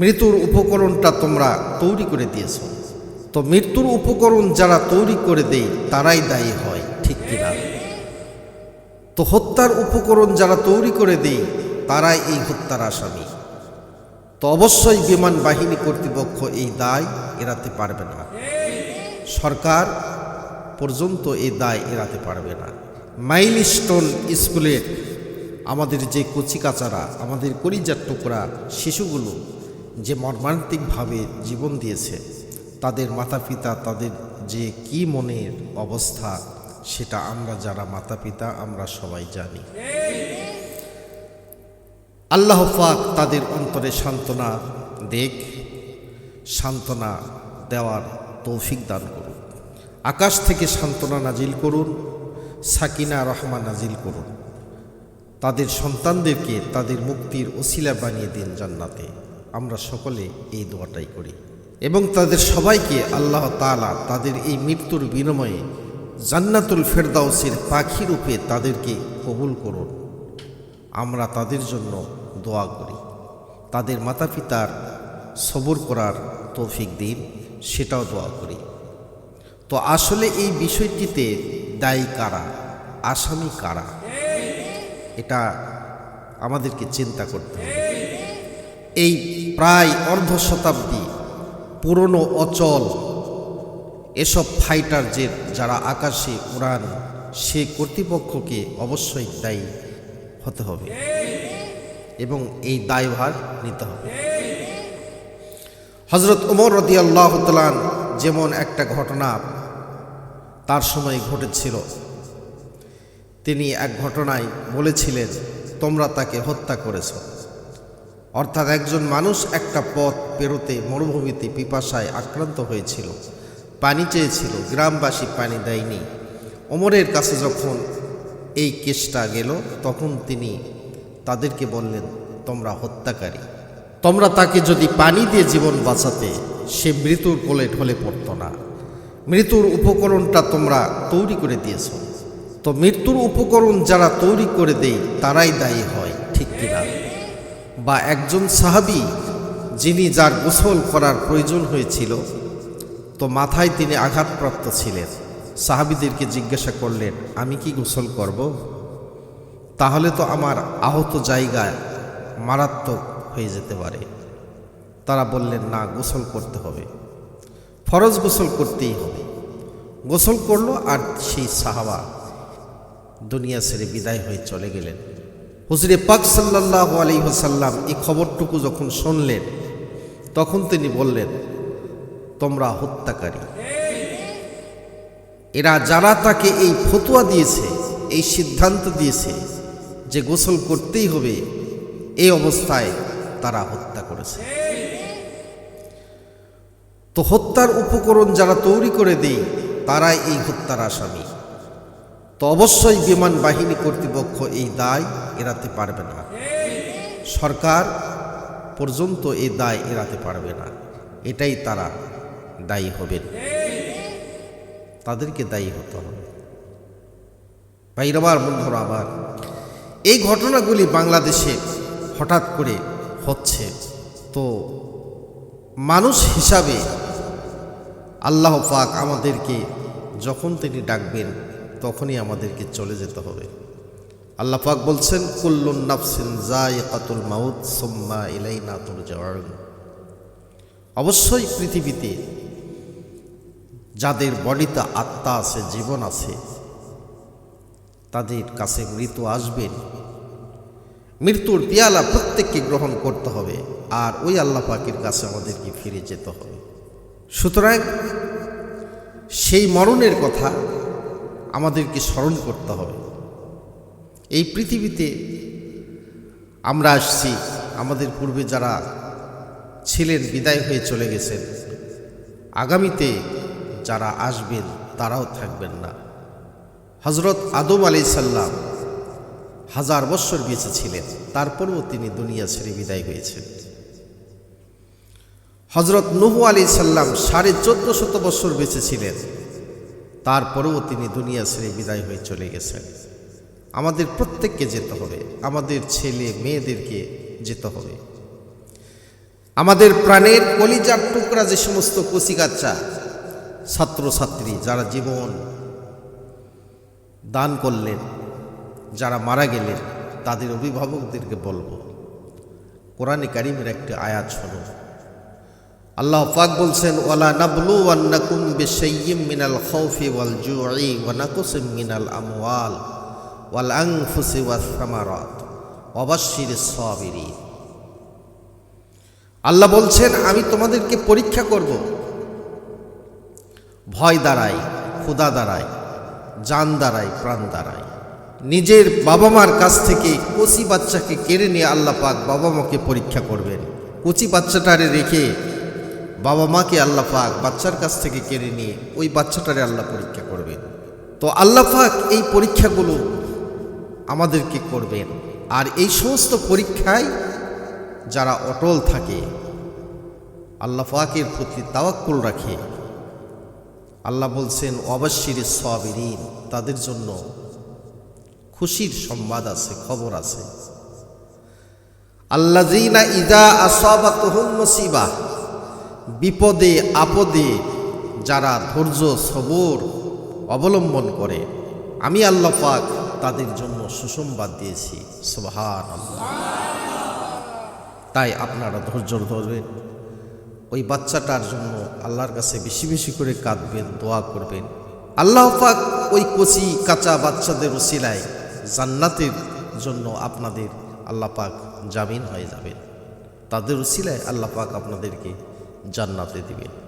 মৃত্যুর উপকরণটা তোমরা তৈরি করে দিয়েছ। তো মৃত্যুর উপকরণ যারা তৈরি করে দেয়, তারাই দায়ী হয়, ঠিক কিনা? তো হত্যার উপকরণ যারা তৈরি করে দেয়, তারাই এই হত্যার আসামি। তো অবশ্যই বিমান বাহিনী কর্তৃপক্ষ এই দায় এড়াতে পারবে না। সরকার পর্যন্ত এই দায় এড়াতে পারবে না। মাইলস্টোন স্কুলের আমাদের যে কচিকাচারা, আমাদের কলিজার টুকরা, শিশুগুলো যে মর্মান্তিকভাবে জীবন দিয়েছে, তাদের মাতা পিতা তাদের যে কি মনের অবস্থা, সেটা আমরা যারা মাতা পিতা আমরা সবাই জানি। আল্লাহ পাক তাদের অন্তরে সান্ত্বনা দেখ, সান্ত্বনা দেওয়ার তৌফিক দান করুন। আকাশ থেকে সান্ত্বনা নাজিল করুন, সাকিনা রহমান নাজিল করুন। তাদের সন্তানদেরকে তাদের মুক্তির ওসিলা বানিয়ে দিন জান্নাতে। আমরা সকলে এই দোয়াটাই করি। এবং তাদের সবাইকে আল্লাহ তাআলা তাদের এই মৃত্যুর বিনিময়ে জান্নাতুল ফেরদাউসের পাখি রূপে তাদেরকে কবুল করুন। আমরা তাদের জন্য দোয়া করি। তাদের মাতা পিতার সবর করার তৌফিক দিন, সেটাও দোয়া করি। তো আসলে এই বিষয়টিতে দায়ী কারা? আসামি কারা? এটা আমাদেরকে চিন্তা করতে হবে। এই প্রায় অর্ধ শতাব্দী পুরনো অচল এসব ফাইটার জেট যারা আকাশে উড়ান, সে কর্তৃপক্ষকে অবশ্যই দায়ী হতে হবে এবং এই দায়ভার নিতে হবে। হজরত উমর রদি আল্লাহ যেমন একটা ঘটনা তার সময় ঘটেছিল, তিনি এক ঘটনায় বলেছিলেন, তোমরা তাকে হত্যা করেছ। অর্থাৎ একজন মানুষ একটা পথ পেরোতে, মরুভূমিতে পিপাসায় আক্রান্ত হয়েছিল, পানি চেয়েছিল, গ্রামবাসী পানি দেয়নি। ওমরের কাছে যখন এই কেসটা গেল, তখন তিনি তাদেরকে বললেন, তোমরা হত্যাকারী। তোমরা তাকে যদি পানি দিয়ে জীবন বাঁচাতে, সে মৃত্যুর কোলে ঢলে পড়তো না। মৃত্যুর উপকরণটা তোমরা তৈরি করে দিয়েছ। তো মৃত্যুর উপকরণ যারা তৈরি করে দেয়, তারাই দায়ী হয়, ঠিক কিনা? বা একজন সাহাবি যিনি যার গোসল করার প্রয়োজন হয়েছিল, তো মাথায় তিনি আঘাতপ্রাপ্ত ছিলেন। সাহাবিদেরকে জিজ্ঞাসা করলেন, আমি কি গোসল করব? তাহলে তো আমার আহত জায়গায় মারাত্মক হয়ে যেতে পারে। তারা বললেন, না, গোসল করতে হবে। ফরজ গোসল করতেই হবে। গোসল করল আর সেই সাহাবা দুনিয়া ছেড়ে বিদায় হয়ে চলে গেলেন। হুজরে পাক সাল্লাহ আলী এই খবরটুকু যখন শুনলেন, তখন তিনি বললেন, তোমরা হত্যাকারী। এরা যারা তাকে এই ফতুয়া দিয়েছে, এই সিদ্ধান্ত দিয়েছে যে গোসল করতেই হবে, এই অবস্থায় তারা হত্যা করেছে। তো হত্যার উপকরণ যারা তৈরি করে দেয়, তারাই এই হত্যার আসামি। তো অবশ্যই বিমান বাহিনী কর্তৃপক্ষ এই দায় এড়াতে পারবে না। সরকার পর্যন্ত এই দায় এড়াতে পারবে না। এটাই তারা দায়ী হবেন। তাদেরকে দায়ী হতে হবে। ভাইরাবার বন্ধুরা আবার এই ঘটনাগুলি বাংলাদেশে হঠাৎ করে হচ্ছে। তো মানুষ হিসাবে আল্লাহ পাক আমাদেরকে যখন তিনি ডাকবেন তখনই আমাদেরকে চলে যেতে হবে। আল্লাহ পাক বলছেন, কুল্লুন নাফসিন জায়কাতুল মাউত সুম্মা ইলাইনা তুরজাউন। অবশ্যই পৃথিবীতে যাদের বডিতে আত্মা আছে, জীবন আছে, তাদের কাছে মৃত্যু আসবেন মৃত্যুর পিয়ালা প্রত্যেককে গ্রহণ করতে হবে, আর ওই আল্লাহ পাকের কাছে আমাদেরকে ফিরে যেতে হবে। সুতরাং সেই মরণের কথা আমাদেরকে স্মরণ করতে হবে। এই পৃথিবীতে আমরা আসছি, আমাদের পূর্বে যারা ছিলেন, বিদায় হয়ে চলে গেছেন, আগামীতে যারা আসবেন, তারাও থাকবেন না। হজরত আদম আলি সাল্লাম হাজার বৎসর বেঁচে ছিলেন, তারপরেও তিনি দুনিয়া ছেড়ে বিদায় হয়েছেন। হজরত নহু আলী সাল্লাম সাড়ে চোদ্দ শত বৎসর বেঁচে ছিলেন তারপরেও তিনি দুনিয়া ছেড়ে বিদায় হয়ে চলে গেছেন। আমাদের প্রত্যেককে যেতে হবে, আমাদের ছেলে মেয়েদেরকে যেতে হবে। আমাদের প্রাণের কলিজার টুকরা যে সমস্ত কচিকাচ্চা ছাত্রছাত্রী যারা জীবন দান করলেন, যারা মারা গেলেন, তাদের অভিভাবকদেরকে বলব, কোরআনে কারিমের একটি আয়াত শোনো। আল্লাহ পাক বলছেন, ওয়ালা নাবলু ওয়ান্নাকুম বিশাইয়্যিম মিনাল খাউফি ওয়াল জুই ওয়া নাকুসিম মিনাল আমওয়াল ওয়াল আনফুসি ওয়াস সামারাত। ওয়াবাশশিরিস সাবিরিন। আল্লাহ বলছেন, আমি তোমাদেরকে পরীক্ষা করব। ভয় দাঁড়ায় ক্ষুদা দাঁড়ায়, জান দাঁড়ায়, প্রাণ দাঁড়ায়। নিজের বাবা মার কাছ থেকে কচি বাচ্চাকে কেড়ে নিয়ে আল্লাহ পাক বাবা মাকে পরীক্ষা করবেন। কচি বাচ্চাটারে রেখে বাবা মাকে আল্লাহ পাক বাচ্চার কাছ থেকে কেড়ে নিয়ে ওই বাচ্চাটারে আল্লাহ পরীক্ষা করবেন। তো আল্লাহ পাক এই পরীক্ষাগুলো আমাদেরকে করবেন। আর এই সমস্ত পরীক্ষায় যারা অটল থাকে, আল্লাহ পাকের প্রতি তাওয়াক্কুল রাখে। আল্লাহ বলছেন অবশ্যির সবিরিন, তাদের জন্য খুশির সংবাদ আছে, খবর আছে। আল্লাজিনা ইদা আসাবাতহুম মুসিবা বিপদে, আপদে যারা ধৈর্য, সবর অবলম্বন করে, আমি আল্লাহ পাক তাদের জন্য সুসংবাদ দিয়েছি। আল্লাহ তাই আপনারা ধৈর্য ধরবেন। ওই বাচ্চাটার জন্য আল্লাহর কাছে বেশি বেশি করে কাঁদবেন, দোয়া করবেন। আল্লাহ পাক ওই কচি কাঁচা বাচ্চাদের ওসিলায় জান্নাতের জন্য আপনাদের আল্লাহ পাক জামিন হয়ে যাবেন। তাদের ওসিলায় আল্লাহ পাক আপনাদেরকে জান্নাতে দিবেন।